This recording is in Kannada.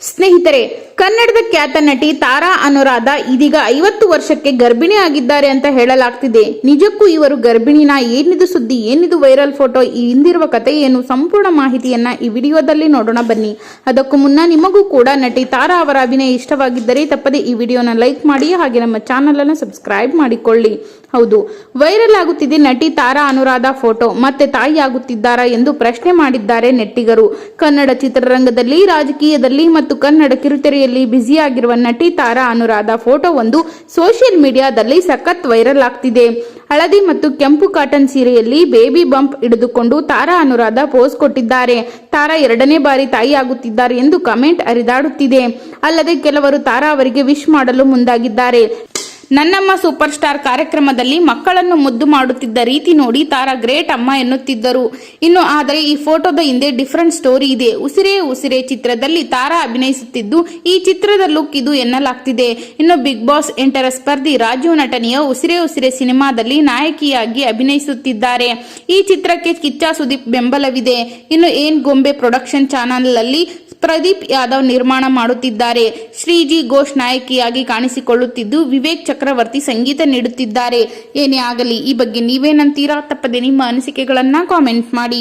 ಸ್ನೇಹಿತರೆ ಕನ್ನಡದ ಖ್ಯಾತ ನಟಿ ತಾರಾ ಅನುರಾಧ ಇದೀಗ ಐವತ್ತು ವರ್ಷಕ್ಕೆ ಗರ್ಭಿಣಿ ಆಗಿದ್ದಾರೆ ಅಂತ ಹೇಳಲಾಗ್ತಿದೆ. ನಿಜಕ್ಕೂ ಇವರು ಗರ್ಭಿಣಿನ? ಏನಿದು ಸುದ್ದಿ? ಏನಿದು ವೈರಲ್ ಫೋಟೋ? ಈ ಹಿಂದಿರುವ ಕತೆ ಏನು ಸಂಪೂರ್ಣ ಮಾಹಿತಿಯನ್ನ ಈ ವಿಡಿಯೋದಲ್ಲಿ ನೋಡೋಣ ಬನ್ನಿ. ಅದಕ್ಕೂ ಮುನ್ನ ನಿಮಗೂ ಕೂಡ ನಟಿ ತಾರಾ ಅವರ ಅಭಿನಯ ಇಷ್ಟವಾಗಿದ್ದರೆ ತಪ್ಪದೆ ಈ ವಿಡಿಯೋನ ಲೈಕ್ ಮಾಡಿ ಹಾಗೆ ನಮ್ಮ ಚಾನಲ್ ಅನ್ನು ಸಬ್ಸ್ಕ್ರೈಬ್ ಮಾಡಿಕೊಳ್ಳಿ. ಹೌದು, ವೈರಲ್ ಆಗುತ್ತಿದೆ ನಟಿ ತಾರಾ ಅನುರಾಧ ಫೋಟೋ. ಮತ್ತೆ ತಾಯಿ ಆಗುತ್ತಿದ್ದಾರಾ ಎಂದು ಪ್ರಶ್ನೆ ಮಾಡಿದ್ದಾರೆ ನೆಟ್ಟಿಗರು. ಕನ್ನಡ ಚಿತ್ರರಂಗದಲ್ಲಿ, ರಾಜಕೀಯದಲ್ಲಿ ಮತ್ತು ಕನ್ನಡ ಕಿರುತೆರೆಯಲ್ಲಿ ಬ್ಯುಸಿಯಾಗಿರುವ ನಟಿ ತಾರಾ ಅನುರಾಧ ಫೋಟೋ ಒಂದು ಸೋಷಿಯಲ್ ಮೀಡಿಯಾದಲ್ಲಿ ಸಖತ್ ವೈರಲ್ ಆಗ್ತಿದೆ. ಹಳದಿ ಮತ್ತು ಕೆಂಪು ಕಾಟನ್ ಸೀರೆಯಲ್ಲಿ ಬೇಬಿ ಬಂಪ್ ಹಿಡಿದುಕೊಂಡು ತಾರಾ ಅನುರಾಧ ಪೋಸ್ ಕೊಟ್ಟಿದ್ದಾರೆ. ತಾರಾ ಎರಡನೇ ಬಾರಿ ತಾಯಿ ಆಗುತ್ತಿದ್ದಾರೆ ಎಂದು ಕಮೆಂಟ್ ಹರಿದಾಡುತ್ತಿದೆ. ಅಲ್ಲದೆ ಕೆಲವರು ತಾರಾ ಅವರಿಗೆ ವಿಶ್ ಮಾಡಲು ಮುಂದಾಗಿದ್ದಾರೆ. ನನ್ನಮ್ಮ ಸೂಪರ್ ಸ್ಟಾರ್ ಕಾರ್ಯಕ್ರಮದಲ್ಲಿ ಮಕ್ಕಳನ್ನು ಮುದ್ದು ಮಾಡುತ್ತಿದ್ದ ರೀತಿ ನೋಡಿ ತಾರಾ ಗ್ರೇಟ್ ಅಮ್ಮ ಎನ್ನುತ್ತಿದ್ದರು. ಇನ್ನು ಆದರೆ ಈ ಫೋಟೋದ ಹಿಂದೆ ಡಿಫರೆಂಟ್ ಸ್ಟೋರಿ ಇದೆ. ಉಸಿರೇ ಉಸಿರೇ ಚಿತ್ರದಲ್ಲಿ ತಾರಾ ಅಭಿನಯಿಸುತ್ತಿದ್ದು ಈ ಚಿತ್ರದ ಲುಕ್ ಇದು ಎನ್ನಲಾಗ್ತಿದೆ. ಇನ್ನು ಬಿಗ್ ಬಾಸ್ ಎಂಟರ ಸ್ಪರ್ಧಿ ರಾಜೀವ್ ನಟನೆಯ ಉಸಿರೇ ಉಸಿರೇ ಸಿನಿಮಾದಲ್ಲಿ ನಾಯಕಿಯಾಗಿ ಅಭಿನಯಿಸುತ್ತಿದ್ದಾರೆ. ಈ ಚಿತ್ರಕ್ಕೆ ಕಿಚ್ಚ ಸುದೀಪ್ ಬೆಂಬಲವಿದೆ. ಇನ್ನು ಏನ್ ಗೊಂಬೆ ಪ್ರೊಡಕ್ಷನ್ ಚಾನಲ್ ಅಲ್ಲಿ ಪ್ರದೀಪ್ ಯಾದವ್ ನಿರ್ಮಾಣ ಮಾಡುತ್ತಿದ್ದಾರೆ. ಶ್ರೀಜಿ ಘೋಷ್ ನಾಯಕಿಯಾಗಿ ಕಾಣಿಸಿಕೊಳ್ಳುತ್ತಿದ್ದು ವಿವೇಕ್ ಚಕ್ರವರ್ತಿ ಸಂಗೀತ ನೀಡುತ್ತಿದ್ದಾರೆ. ಏನೇ ಆಗಲಿ, ಈ ಬಗ್ಗೆ ನೀವೇನಂತೀರಾ ತಪ್ಪದೆ ನಿಮ್ಮ ಅನಿಸಿಕೆಗಳನ್ನ ಕಾಮೆಂಟ್ ಮಾಡಿ.